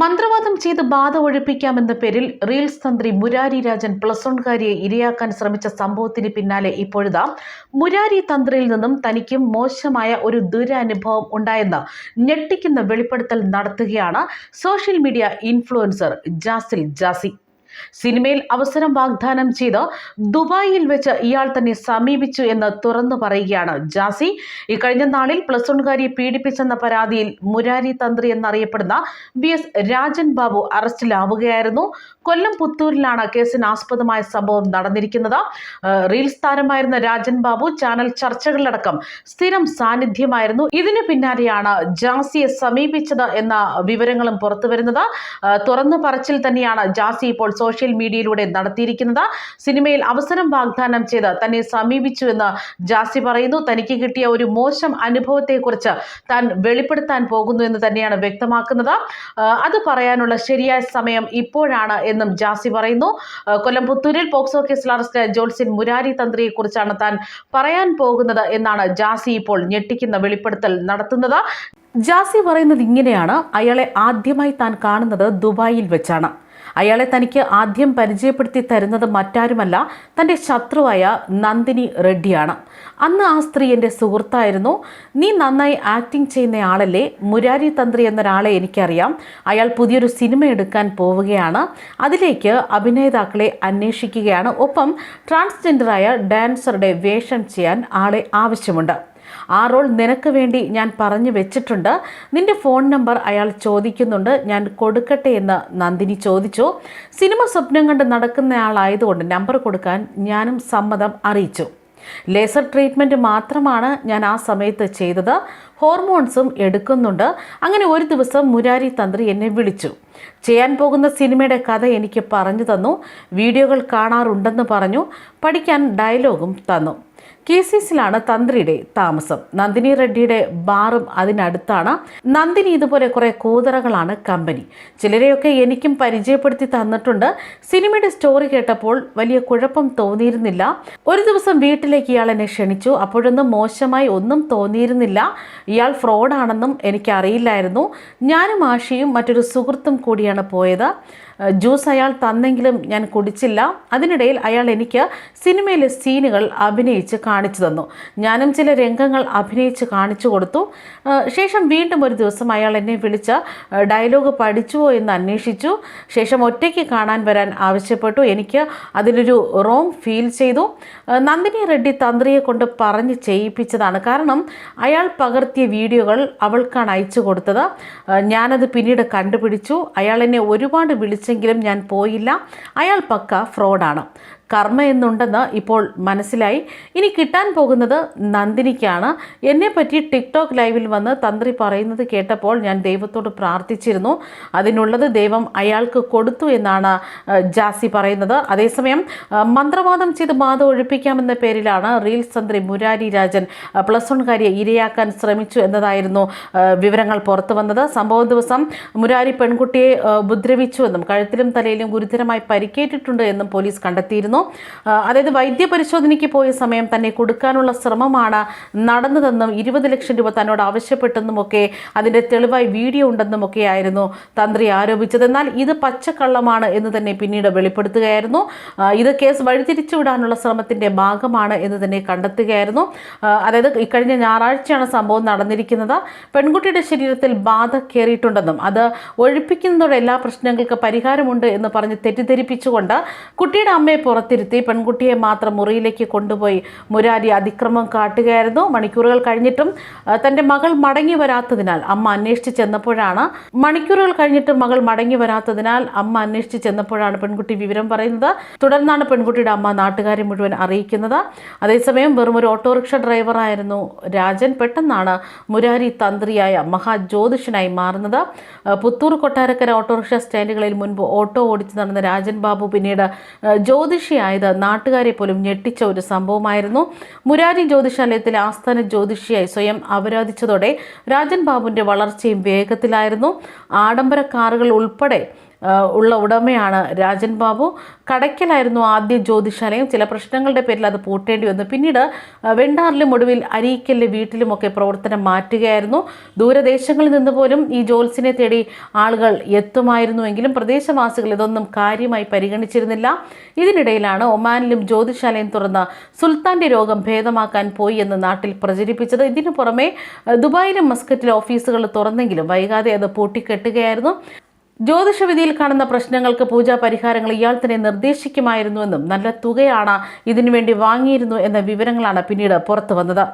മന്ത്രവാദം ചെയ്ത് ബാധ ഒഴിപ്പിക്കാമെന്ന പേരിൽ റീൽസ് തന്ത്രി മുരാരി രാജൻ പ്ലസ് വൺകാരിയെ ഇരയാക്കാൻ ശ്രമിച്ച സംഭവത്തിന് പിന്നാലെ ഇപ്പോഴിതാ മുരാരി തന്ത്രിയിൽ നിന്നും തനിക്കും മോശമായ ഒരു ദുരനുഭവം ഉണ്ടായെന്ന് ഞെട്ടിക്കുന്ന വെളിപ്പെടുത്തൽ നടത്തുകയാണ് social media influencer Jasil Jasi. സിനിമയിൽ അവസരം വാഗ്ദാനം ചെയ്ത് ദുബായിൽ വെച്ച് ഇയാൾ തന്നെ സമീപിച്ചു എന്ന് തുറന്നു പറയുകയാണ് ജാസി. ഇക്കഴിഞ്ഞ നാളിൽ പ്ലസ് വൺകാരിയെ പീഡിപ്പിച്ചെന്ന പരാതിയിൽ മുരാരി തന്ത്രി എന്നറിയപ്പെടുന്ന ബി എസ് രാജൻ ബാബു അറസ്റ്റിലാവുകയായിരുന്നു. കൊല്ലം പുത്തൂരിലാണ് കേസിന് ആസ്പദമായ സംഭവം നടന്നിരിക്കുന്നത്. റീൽസ് താരമായിരുന്ന രാജൻ ബാബു ചാനൽ ചർച്ചകളിലടക്കം സ്ഥിരം സാന്നിധ്യമായിരുന്നു. ഇതിനു പിന്നാലെയാണ് ജാസിയെ സമീപിച്ചത് എന്ന വിവരങ്ങളും പുറത്തുവരുന്നത്. തുറന്നു പറച്ചിൽ തന്നെയാണ് ജാസി ഇപ്പോൾ സോഷ്യൽ മീഡിയയിലൂടെ നടത്തിയിരിക്കുന്നത്. സിനിമയിൽ അവസരം വാഗ്ദാനം ചെയ്ത് തന്നെ സമീപിച്ചു എന്ന് ജാസി പറയുന്നു. തനിക്ക് കിട്ടിയ ഒരു മോശം അനുഭവത്തെക്കുറിച്ച് താൻ വെളിപ്പെടുത്താൻ പോകുന്നു എന്ന് തന്നെയാണ് വ്യക്തമാക്കുന്നത്. അത് പറയാനുള്ള ശരിയായ സമയം ഇപ്പോഴാണ് എന്നും ജാസി പറയുന്നു. കൊല്ലം പുത്തൂരിൽ പോക്സോ കേസിൽ അറസ്റ്റ് ജോൾസിൻ മുരാരി തന്ത്രിയെക്കുറിച്ചാണ് താൻ പറയാൻ പോകുന്നത് എന്നാണ് ജാസി ഇപ്പോൾ ഞെട്ടിക്കുന്ന വെളിപ്പെടുത്തൽ നടത്തുന്നത്. ജാസി പറയുന്നത് ഇങ്ങനെയാണ്. അയാളെ ആദ്യമായി താൻ കാണുന്നത് ദുബായിൽ വെച്ചാണ്. അയാളെ തനിക്ക് ആദ്യം പരിചയപ്പെടുത്തി തരുന്നത് മറ്റാരുമല്ല തന്റെ ശത്രുവായ നന്ദിനി റെഡ്ഡിയാണ്. അന്ന് ആ സ്ത്രീ എന്റെ സുഹൃത്തായിരുന്നു. നീ നന്നായി ആക്ടിംഗ് ചെയ്യുന്ന ആളല്ലേ? മുരാരി തന്ത്രി എന്നൊരാളെ എനിക്കറിയാം. അയാൾ പുതിയൊരു സിനിമ എടുക്കാൻ പോവുകയാണ്. അതിലേക്ക് അഭിനേതാക്കളെ അന്വേഷിക്കുകയാണ്. ഒപ്പം ട്രാൻസ്ജെൻഡറായ ഡാൻസറുടെ വേഷം ചെയ്യാൻ ആളെ ആവശ്യമുണ്ട്. ആ റോൾ നിനക്ക് വേണ്ടി ഞാൻ പറഞ്ഞു വെച്ചിട്ടുണ്ട്. നിന്റെ ഫോൺ നമ്പർ അയാൾ ചോദിക്കുന്നുണ്ട്. ഞാൻ കൊടുക്കട്ടെ എന്ന് നന്ദിനി ചോദിച്ചു. സിനിമ സ്വപ്നം കണ്ട് നടക്കുന്നയാളായതുകൊണ്ട് നമ്പർ കൊടുക്കാൻ ഞാനും സമ്മതം അറിയിച്ചു. ലേസർ ട്രീറ്റ്മെന്റ് മാത്രമാണ് ഞാൻ ആ സമയത്ത് ചെയ്തത്. ഹോർമോൺസും എടുക്കുന്നുണ്ട്. അങ്ങനെ ഒരു ദിവസം മുരാരി തന്ത്രി എന്നെ വിളിച്ചു. ചെയ്യാൻ പോകുന്ന സിനിമയുടെ കഥ എനിക്ക് പറഞ്ഞു തന്നു. വീഡിയോകൾ കാണാറുണ്ടെന്ന് പറഞ്ഞു. പഠിക്കാൻ ഡയലോഗും തന്നു. കേസിസിലാണ് തന്ത്രിയുടെ താമസം. നന്ദിനി റെഡ്ഡിയുടെ ബാറും അതിനടുത്താണ്. നന്ദിനി ഇതുപോലെ കുറെ കൂതറകളാണ് കമ്പനി. ചിലരെയൊക്കെ എനിക്കും പരിചയപ്പെടുത്തി തന്നിട്ടുണ്ട്. സിനിമയുടെ സ്റ്റോറി കേട്ടപ്പോൾ വലിയ കുഴപ്പം തോന്നിയിരുന്നില്ല. ഒരു ദിവസം വീട്ടിലേക്ക് ഇയാൾ എന്നെ ക്ഷണിച്ചു. അപ്പോഴൊന്നും മോശമായി ഒന്നും തോന്നിയിരുന്നില്ല. ഇയാൾ ഫ്രോഡാണെന്നും എനിക്കറിയില്ലായിരുന്നു. ഞാനും ആഷിയും മറ്റൊരു സുഹൃത്തും കൂടിയാണ് പോയത്. ജ്യൂസ് അയാൾ തന്നെങ്കിലും ഞാൻ കുടിച്ചില്ല. അതിനിടയിൽ അയാൾ എനിക്ക് സിനിമയിലെ സീനുകൾ അഭിനയിച്ച് കാണിച്ചു തന്നു. ഞാനും ചില രംഗങ്ങൾ അഭിനയിച്ച് കാണിച്ചു കൊടുത്തു. ശേഷം വീണ്ടും ഒരു ദിവസം അയാൾ എന്നെ വിളിച്ച് ഡയലോഗ് പഠിച്ചുവോ എന്ന് അന്വേഷിച്ചു. ശേഷം ഒറ്റയ്ക്ക് കാണാൻ വരാൻ ആവശ്യപ്പെട്ടു. എനിക്ക് അതിലൊരു റോങ് ഫീൽ ചെയ്തു. നന്ദിനി റെഡ്ഡി തന്ത്രിയെ കൊണ്ട് പറഞ്ഞ് ചെയ്യിപ്പിച്ചതാണ്. കാരണം അയാൾ പകർത്തിയ വീഡിയോകൾ അവൾക്കാണ് അയച്ചു കൊടുത്തത്. ഞാനത് പിന്നീട് കണ്ടുപിടിച്ചു. അയാൾ എന്നെ ഒരുപാട് വിളിച്ചെങ്കിലും ഞാൻ പോയില്ല. അയാൾ പക്ക ഫ്രോഡാണ്. കർമ്മ എന്നുണ്ടെന്ന് ഇപ്പോൾ മനസ്സിലായി. ഇനി കിട്ടാൻ പോകുന്നത് നന്ദിനിക്കാണ്. എന്നെപ്പറ്റി ടിക്ടോക്ക് ലൈവിൽ വന്ന് തന്ത്രി പറയുന്നത് കേട്ടപ്പോൾ ഞാൻ ദൈവത്തോട് പ്രാർത്ഥിച്ചിരുന്നു. അതിനുള്ളത് ദൈവം അയാൾക്ക് കൊടുത്തു എന്നാണ് ജാസി പറയുന്നത്. അതേസമയം മന്ത്രവാദം ചെയ്ത് ബാധ ഒഴിപ്പിക്കാമെന്ന പേരിലാണ് റീൽസ് തന്ത്രി മുരാരി രാജൻ പ്ലസ് വൺ വൺകാരിയെ ഇരയാക്കാൻ ശ്രമിച്ചു എന്നതായിരുന്നു വിവരങ്ങൾ പുറത്തു വന്നത്. സംഭവ ദിവസം മുരാരി പെൺകുട്ടിയെ ഉപദ്രവിച്ചുവെന്നും കഴുത്തിലും തലയിലും ഗുരുതരമായി പരിക്കേറ്റിട്ടുണ്ട് എന്നും പോലീസ് കണ്ടെത്തിയിരുന്നു. അതായത് വൈദ്യപരിശോധനയ്ക്ക് പോയ സമയം തന്നെ കൊടുക്കാനുള്ള ശ്രമമാണ് നടന്നതെന്നും ഇരുപത് ലക്ഷം രൂപ തന്നോട് ആവശ്യപ്പെട്ടെന്നുമൊക്കെ അതിന്റെ തെളിവായി വീഡിയോ ഉണ്ടെന്നുമൊക്കെ ആയിരുന്നു തന്ത്രി ആരോപിച്ചത്. എന്നാൽ ഇത് പച്ചക്കള്ളമാണ് എന്ന് തന്നെ പിന്നീട് വെളിപ്പെടുത്തുകയായിരുന്നു. ഇത് കേസ് വഴിതിരിച്ചു വിടാനുള്ള ശ്രമത്തിന്റെ ഭാഗമാണ് എന്ന് തന്നെ കണ്ടെത്തുകയായിരുന്നു. അതായത് ഇക്കഴിഞ്ഞ ഞായറാഴ്ചയാണ് സംഭവം നടന്നിരിക്കുന്നത്. പെൺകുട്ടിയുടെ ശരീരത്തിൽ ബാധ കയറിയിട്ടുണ്ടെന്നും അത് ഒഴിപ്പിക്കുന്നതോടെ എല്ലാ പ്രശ്നങ്ങൾക്ക് പരിഹാരമുണ്ട് എന്ന് പറഞ്ഞ് തെറ്റിദ്ധരിപ്പിച്ചുകൊണ്ട് കുട്ടിയുടെ അമ്മയെ പുറത്തിരുത്തി പെൺകുട്ടിയെ മാത്രം മുറിയിലേക്ക് കൊണ്ടുപോയി മുരാരി അതിക്രമം കാട്ടുകയായിരുന്നു. മണിക്കൂറുകൾ കഴിഞ്ഞിട്ടും തന്റെ മകൾ മടങ്ങി വരാത്തതിനാൽ അമ്മ അന്വേഷിച്ച് ചെന്നപ്പോഴാണ് മണിക്കൂറുകൾ കഴിഞ്ഞിട്ടും മകൾ മടങ്ങി വരാത്തതിനാൽ അമ്മ അന്വേഷിച്ച് ചെന്നപ്പോഴാണ് പെൺകുട്ടി വിവരം പറയുന്നത്. തുടർന്നാണ് പെൺകുട്ടിയുടെ അമ്മ നാട്ടുകാരെ മുഴുവൻ അറിയിക്കുന്നത്. അതേസമയം വെറും ഒരു ഓട്ടോറിക്ഷ ഡ്രൈവറായിരുന്നു രാജൻ. പെട്ടെന്നാണ് മുരാരി തന്ത്രിയായ മഹാജ്യോതിഷനായി മാറുന്നത്. പുത്തൂർ കൊട്ടാരക്കര ഓട്ടോറിക്ഷ സ്റ്റാൻഡുകളിൽ മുൻപ് ഓട്ടോ ഓടിച്ചു നടന്ന രാജൻ ബാബു പിന്നീട് ആ, ജ്യോതിഷിയായത് നാട്ടുകാരെ പോലും ഞെട്ടിച്ച ഒരു സംഭവമായിരുന്നു. മുരാരി ജ്യോതിഷാലയത്തിലെ ആസ്ഥാന ജ്യോതിഷിയായി സ്വയം അപരാധിച്ചതോടെ രാജൻ ബാബുവിന്റെ വളർച്ചയും വേഗത്തിലായിരുന്നു. ആഡംബര കാറുകൾ ഉൾപ്പെടെ ഉള്ള ഉടമയാണ് രാജൻ ബാബു. കടയ്ക്കലായിരുന്നു ആദ്യ ജ്യോതിഷാലയം ചില പ്രശ്നങ്ങളുടെ പേരിൽ അത് പൂട്ടേണ്ടി വന്നു. പിന്നീട് വെണ്ടാറിലും ഒടുവിൽ അരീക്കലിലെ വീട്ടിലുമൊക്കെ പ്രവർത്തനം മാറ്റുകയായിരുന്നു. ദൂരദേശങ്ങളിൽ നിന്ന് പോലും ഈ ജോൽസിനെ തേടി ആളുകൾ എത്തുമായിരുന്നുവെങ്കിലും പ്രദേശവാസികൾ ഇതൊന്നും കാര്യമായി പരിഗണിച്ചിരുന്നില്ല. ഇതിനിടയിലാണ് ഒമാനിലും ജ്യോതിശാലയം തുറന്ന് സുൽത്താന്റെ രോഗം ഭേദമാക്കാൻ പോയി എന്ന് നാട്ടിൽ പ്രചരിപ്പിച്ചത്. ഇതിനു പുറമെ ദുബായിലും മസ്കറ്റിലെ ഓഫീസുകൾ തുറന്നെങ്കിലും വൈകാതെ അത് പൂട്ടിക്കെട്ടുകയായിരുന്നു. ജ്യോതിഷവിധിയിൽ കാണുന്ന പ്രശ്നങ്ങൾക്ക് പൂജാ പരിഹാരങ്ങൾ ഇയാൾ തന്നെ നിർദ്ദേശിക്കുമായിരുന്നുവെന്നും നല്ല തുകയാണ് ഇതിനുവേണ്ടി വാങ്ങിയിരുന്നു എന്ന വിവരങ്ങളാണ് പിന്നീട് പുറത്തു വന്നത്